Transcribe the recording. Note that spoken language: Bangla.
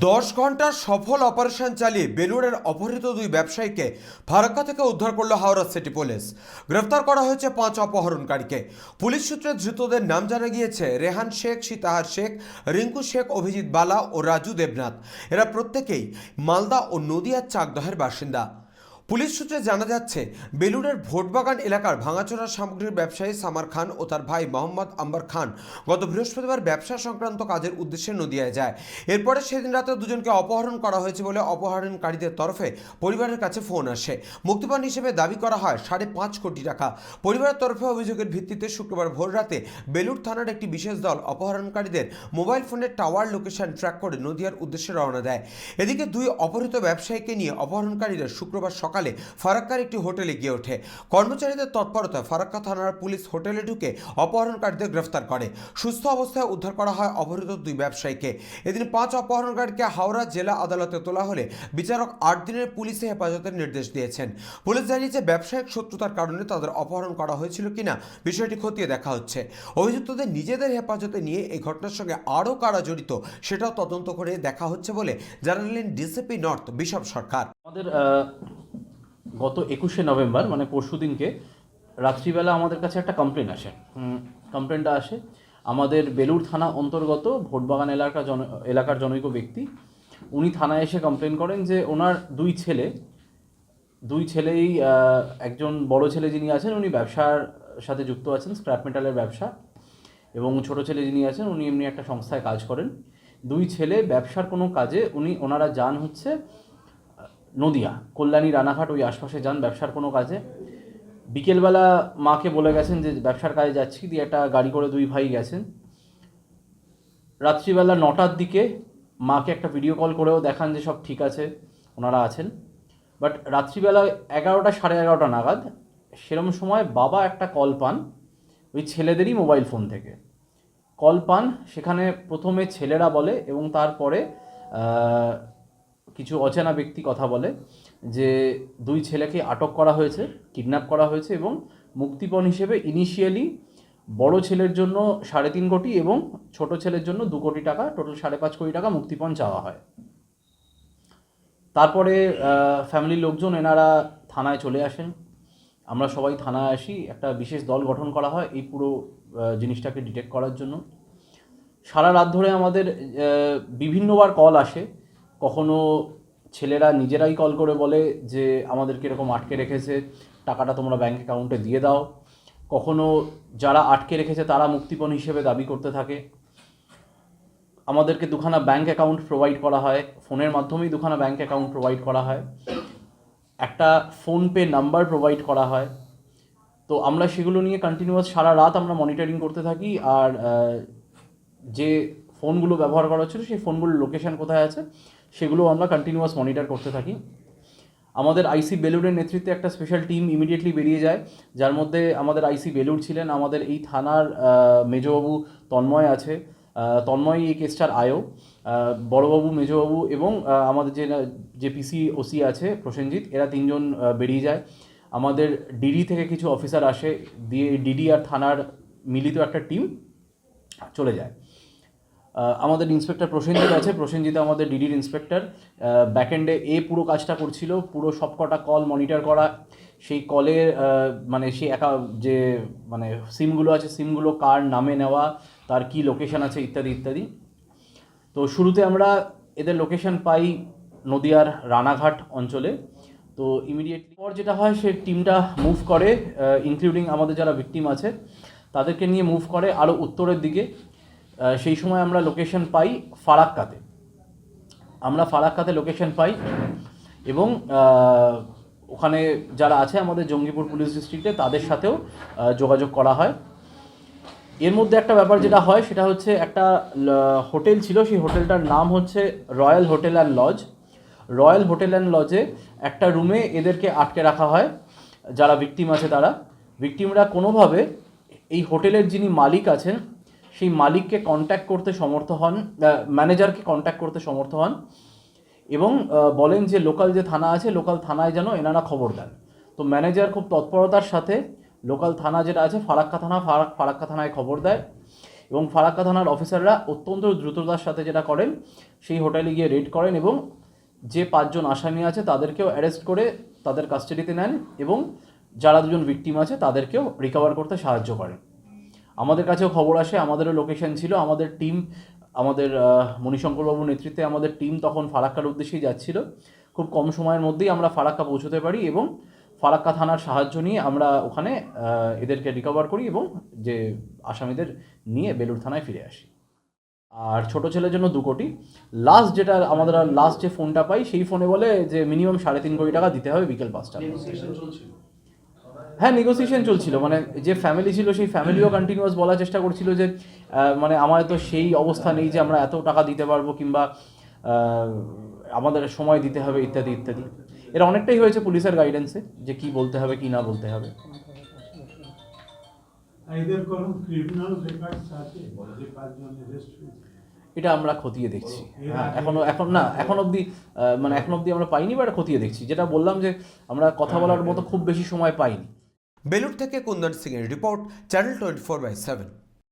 দশ ঘণ্টার সফল অপারেশন চালিয়ে বেলুড়ের অপহৃত দুই ব্যবসায়ীকে ফারাক্কা থেকে উদ্ধার করল হাওড়া সিটি পুলিশ। গ্রেফতার করা হয়েছে পাঁচ অপহরণকারীকে। পুলিশ সূত্রে ধৃতদের নাম জানা গিয়েছে রেহান শেখ, সীতাহার শেখ, রিঙ্কু শেখ, অভিজিৎ বালা ও রাজু দেবনাথ। এরা প্রত্যেকেই মালদা ও নদিয়ার চাকদহের বাসিন্দা। পুলিশ সূত্রে জানা যাচ্ছে বেলুড়ের ভোটবাগান এলাকার ভাঙাচোরা সামগ্রীর ব্যবসায়ী সামার খান ও তার ভাই মোহাম্মদ আম্বার খান গত বৃহস্পতিবার ব্যবসা সংক্রান্ত কাজের উদ্দেশ্যে নদিয়ায় যায়। এরপরে সেদিন রাতে দুজনকে অপহরণ করা হয়েছে বলে অপহরণকারীদের তরফে পরিবারের কাছে ফোন আসে। মুক্তিপণ হিসেবে দাবি করা হয়, সাড়ে পাঁচ কোটি টাকা। পরিবারের তরফে অভিযোগের ভিত্তিতে শুক্রবার ভোর রাতে বেলুড় থানার একটি বিশেষ দল অপহরণকারীদের mobile phone tower location track করে নদিয়ার উদ্দেশ্যে রওনা দেয়। এদিকে দুই অপহৃত ব্যবসায়ীকে নিয়ে অপহরণকারীরা শুক্রবার সকালে ফারাক্কার একটি হোটেলে গিয়ে ওঠে। কর্মচারীদের তৎপরতায় ফারাক্কা থানার পুলিশ হোটেলে ঢুকে অপহরণকারীদের গ্রেফতার করে। সুস্থ অবস্থায় উদ্ধার করা হয় অপহৃত দুই ব্যবসায়ীকে। এদিন পাঁচ অপহরণকারীকে হাওড়া জেলা আদালতে তোলা হলে বিচারক আট দিনের পুলিশে হেফাজতের নির্দেশ দিয়েছেন। পুলিশ জানিয়েছে, ব্যবসায়িক শত্রুতার কারণে তাদের অপহরণ করা হয়েছিল কিনা বিষয়টি খতিয়ে দেখা হচ্ছে। অভিযুক্তদের নিজেদের হেফাজতে নিয়ে এই ঘটনার সঙ্গে আরও কারা জড়িত সেটাও তদন্ত করে দেখা হচ্ছে বলে জানালেন ডিসিপি নর্থ, বিশপ সরকার। আমাদের গত একুশে নভেম্বর মানে পরশু দিনকে রাত্রিবেলা আমাদের কাছে একটা কমপ্লেন আসে। কমপ্লেনটা আসে। আমাদের বেলুড় থানা অন্তর্গত ভোটবাগান এলাকা জন, এলাকার জনৈক ব্যক্তি, উনি থানায় এসে কমপ্লেন করেন যে ওনার দুই ছেলে, দুই ছেলেই একজন বড় ছেলে যিনি আছেন, উনি ব্যবসার সাথে যুক্ত আছেন স্ক্র্যাপ মেটালের ব্যবসা, এবং ছোট ছেলে যিনি আছেন, উনি এমনি একটা সংস্থায় কাজ করেন। দুই ছেলে ব্যবসার কোনো কাজে উনি, ওনারা যান হচ্ছে নদিয়া, কল্যাণী, রানাঘাট ওই আশপাশে যান ব্যবসার কোনো কাজে। বিকেলবেলা মাকে বলে গেছেন যে, ব্যবসার কাজে যাচ্ছি, দিয়ে একটা গাড়ি করে দুই ভাই গেছেন। রাত্রিবেলা নটার দিকে মাকে একটা ভিডিও কল করেও দেখান যে, সব ঠিক আছে, ওনারা আছেন। বাট রাত্রিবেলা এগারোটা সাড়ে এগারোটা নাগাদ সেরম সময় বাবা একটা কল পান ওই ছেলেদেরই মোবাইল ফোন থেকে। কল পান, সেখানে প্রথমে ছেলেরা বলে এবং তারপরে কিছু অচেনা ব্যক্তি কথা বলে যে দুই ছেলেকে আটক করা হয়েছে, কিডন্যাপ করা হয়েছে এবং মুক্তিপণ হিসেবে ইনিশিয়ালি বড় ছেলের জন্য সাড়ে তিন কোটি এবং ছোট ছেলের জন্য দু কোটি টাকা টোটাল সাড়ে পাঁচ কোটি টাকা মুক্তিপণ চাওয়া হয়। তারপরে ফ্যামিলির লোকজন এনারা থানায় চলে আসেন। আমরা সবাই থানায় আসি, একটা বিশেষ দল গঠন করা হয় এই পুরো জিনিসটাকে ডিটেক্ট করার জন্য। সারা রাত ধরে আমাদের বিভিন্নবার কল আসে কখনো ছেলেরা নিজেরাই কল করে বলে যে, আমাদেরকে এরকম আটকে রেখেছে, টাকাটা তোমরা ব্যাঙ্ক অ্যাকাউন্টে দিয়ে দাও। কখনো যারা আটকে রেখেছে, তারা মুক্তিপণ হিসেবে দাবি করতে থাকে। আমাদেরকে দুখানা ব্যাঙ্ক অ্যাকাউন্ট প্রোভাইড করা হয়, ফোনের মাধ্যমেই দুখানা ব্যাঙ্ক অ্যাকাউন্ট প্রোভাইড করা হয়। একটা ফোনপে নাম্বার প্রোভাইড করা হয়। তো আমরা সেগুলো নিয়ে কন্টিনিউয়াস সারা রাত আমরা মনিটরিং করতে থাকি, আর যে ফোনগুলো ব্যবহার করা হচ্ছিল সেই ফোনগুলোর লোকেশন কোথায় আছে সেগুলো আমরা কন্টিনিউয়াস মনিটর করতে থাকি। আমাদের আইসি বেলুড়ের নেতৃত্বে একটা স্পেশাল টিম ইমিডিয়েটলি বেরিয়ে যায় যার মধ্যে আমাদের আইসি বেলুড় ছিলেন আমাদের এই থানার মেজবাবু তন্ময় আছে তন্ময় এই কেসটার আহ, বড়বাবু মেজবাবু এবং আমাদের যে যে পিসি ওসি আছে প্রসেনজিৎ এরা তিনজন বেরিয়ে যায়। আমাদের ডিডি থেকে কিছু অফিসার আসে দিয়ে ডিডি আর থানার মিলিত একটা টিম চলে যায়। আমাদের ইন্সপেক্টর প্রসেনজিৎ আছে। প্রসেনজিৎ আমাদের ডিডির ইন্সপেক্টর ব্যাকএন্ডে এ পুরো কাজটা করছিল। পুরো সবকটা কল মনিটর করা। সেই কলের মানে সেই একা যে মানে সিমগুলো আছে সিমগুলো কার নামে নেওয়া, তার কি লোকেশন আছে ইত্যাদি ইত্যাদি। তো শুরুতে আমরা এদের লোকেশন পাই নদিয়ার রানাঘাট অঞ্চলে। তো ইমিডিয়েটলি পর যেটা হয়, সে টিমটা মুভ করে ইনক্লুডিং আমাদের যারা ভিকটিম আছে, তাদেরকে নিয়ে মুভ করে আরও উত্তরের দিকে। সেই সময় আমরা লোকেশন পাই ফারাক্কাতে। আমরা ফারাক্কাতে লোকেশন পাই এবং ওখানে যারা আছে আমাদের জঙ্গিপুর পুলিশ ডিস্ট্রিক্টে তাদের সাথেও যোগাযোগ করা হয়। এর মধ্যে একটা ব্যাপার যেটা হয়, সেটা হচ্ছে একটা হোটেল ছিল, সেই হোটেলটার নাম হচ্ছে royal hotel and lodge. Royal hotel and লজে একটা রুমে এদেরকে আটকে রাখা হয়, যারা ভিকটিম আছে তারা। ভিকটিমরা কোনোভাবে এই হোটেলের যিনি মালিক আছেন সেই মালিককে কন্ট্যাক্ট করতে সমর্থ হন ম্যানেজারকে কন্ট্যাক্ট করতে সমর্থ হন এবং বলেন যে লোকাল যে থানা আছে লোকাল থানায় যেন এনারা খবর দেন। তো ম্যানেজার খুব তৎপরতার সাথে লোকাল থানা যেটা আছে, ফারাক্কা থানা, ফারাক, ফারাক্কা থানায় খবর দেয় এবং ফারাক্কা থানার অফিসাররা অত্যন্ত দ্রুততার সাথে যেটা করেন, সেই হোটেলে গিয়ে রেড করেন এবং যে পাঁচজন আসামি আছে তাদেরকেও অ্যারেস্ট করে তাদের কাস্টাডিতে নেন এবং যারা দুজন ভিকটিম আছে তাদেরকেও রিকভার করতে সাহায্য করেন। আমাদের কাছেও খবর আসে, আমাদেরও লোকেশন ছিল, আমাদের টিম আমাদের মণিশঙ্করবাবুর নেতৃত্বে আমাদের টিম তখন ফারাক্কার উদ্দেশ্যেই যাচ্ছিল। খুব কম সময়ের মধ্যেই আমরা ফারাক্কা পৌঁছতে পারি এবং ফারাক্কা থানার সাহায্য নিয়ে আমরা ওখানে এদেরকে রিকভার করি এবং যে আসামিদের নিয়ে বেলুর থানায় ফিরে আসি। আর ছোট ছেলের জন্য দু কোটি লাস্ট যেটা আমাদের লাস্ট যে ফোনটা পাই, সেই ফোনে বলে যে মিনিমাম সাড়ে তিন কোটি টাকা দিতে হবে বিকেল পাঁচটা হ্যাঁ নেগোসিয়েশন চলছিল। মানে যে ফ্যামিলি ছিল সেই ফ্যামিলিও কন্টিনিউয়াস বলার চেষ্টা করছিল যে মানে আমার তো সেই অবস্থা নেই যে আমরা এত টাকা দিতে পারব কিংবা আমাদের সময় দিতে হবে ইত্যাদি ইত্যাদি। এর অনেকটাই হয়েছে পুলিশের গাইডেন্সে যে কি বলতে হবে কি না বলতে হবে। এটা আমরা খতিয়ে দেখছি। হ্যাঁ এখনও এখন না এখন অবধি মানে এখন অবধি আমরা পাইনি বা এটা খতিয়ে দেখছি। যেটা বললাম যে আমরা কথা বলার মতো খুব বেশি সময় পাইনি। বেলুড় থেকে কুন্দন সিং এর report channel twenty four by seven